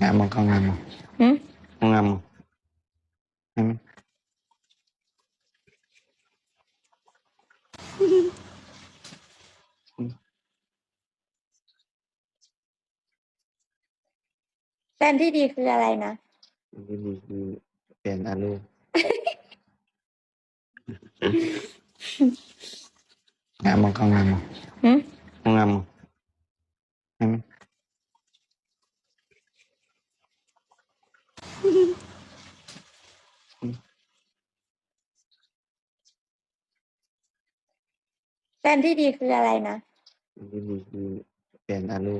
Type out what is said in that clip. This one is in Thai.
งามมั้งเขางามมั้งหืม เขางามมั้งอืมแฟนที่ดีคืออะไรนะดีดีดีเป็นอาลูงามมั้งเขางามมั้งหืม เขางามมั้งอืม แฟนที่ดีคืออะไรนะดีดีดีเป็นอาลู